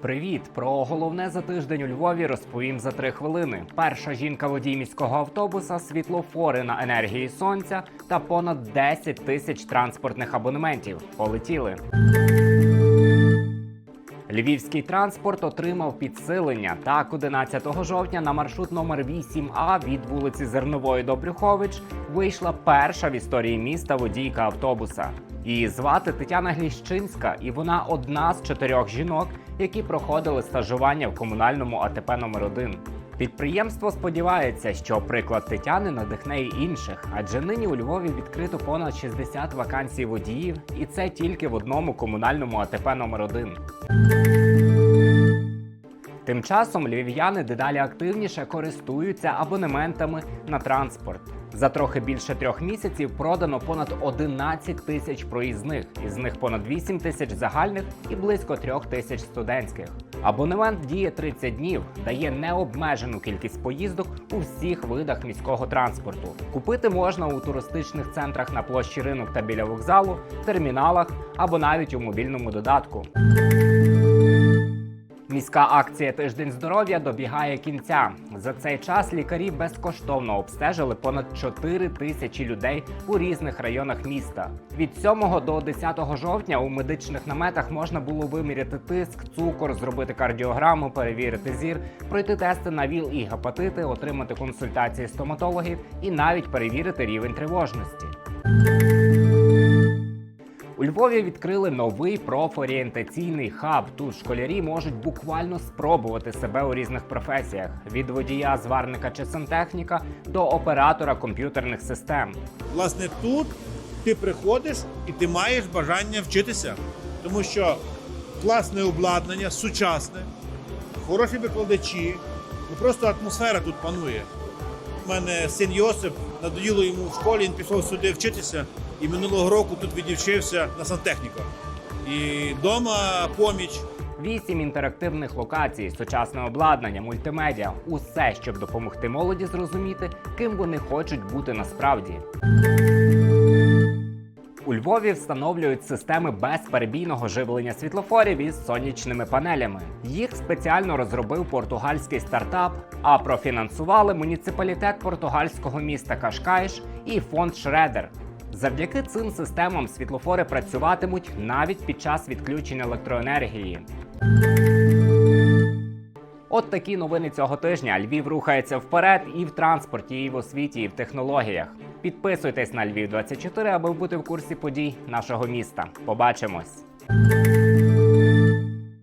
Привіт! Про головне за тиждень у Львові розповім за три хвилини. Перша жінка водій міського автобуса, світлофори на енергії сонця та понад 10 тисяч транспортних абонементів. Полетіли. Львівський транспорт отримав підсилення. Так, 11 жовтня на маршрут номер 8А від вулиці Зернової до Брюхович вийшла перша в історії міста водійка автобуса. Її звати Тетяна Гліщинська, і вона одна з чотирьох жінок, які проходили стажування в комунальному АТП номер 1 Підприємство сподівається, що приклад Тетяни надихне й інших, адже нині у Львові відкрито понад 60 вакансій водіїв, і це тільки в одному комунальному АТП номер 1 Тим часом львів'яни дедалі активніше користуються абонементами на транспорт. За трохи більше трьох місяців продано понад 11 тисяч проїзних, із них понад 8 тисяч загальних і близько 3 тисяч студентських. Абонемент діє 30 днів, дає необмежену кількість поїздок у всіх видах міського транспорту. Купити можна у туристичних центрах на площі ринок та біля вокзалу, терміналах або навіть у мобільному додатку. Міська акція Тиждень здоров'я добігає кінця. За цей час лікарі безкоштовно обстежили понад 4 тисячі людей у різних районах міста. Від 7 до 10 жовтня у медичних наметах можна було виміряти тиск, цукор, зробити кардіограму, перевірити зір, пройти тести на ВІЛ і гепатити, отримати консультації стоматологів і навіть перевірити рівень тривожності. Львові відкрили новий профорієнтаційний хаб. Тут школярі можуть буквально спробувати себе у різних професіях: від водія, зварника чи сантехніка до оператора комп'ютерних систем. Власне, тут ти приходиш і ти маєш бажання вчитися, тому що класне обладнання, сучасне, хороші викладачі, ну просто атмосфера тут панує. У мене син Йосип надоїло йому в школі, він пішов сюди вчитися, і минулого року тут відівчився на сантехніка. І вдома поміч. Вісім інтерактивних локацій, сучасне обладнання, мультимедіа усе, щоб допомогти молоді зрозуміти, ким вони хочуть бути насправді. У Львові встановлюють системи безперебійного живлення світлофорів із сонячними панелями. Їх спеціально розробив португальський стартап, а профінансували муніципалітет португальського міста Кашкайш і фонд Шредер. Завдяки цим системам світлофори працюватимуть навіть під час відключення електроенергії. От такі новини цього тижня. Львів рухається вперед і в транспорті, і в освіті, і в технологіях. Підписуйтесь на Львів 24 аби бути в курсі подій нашого міста. Побачимось!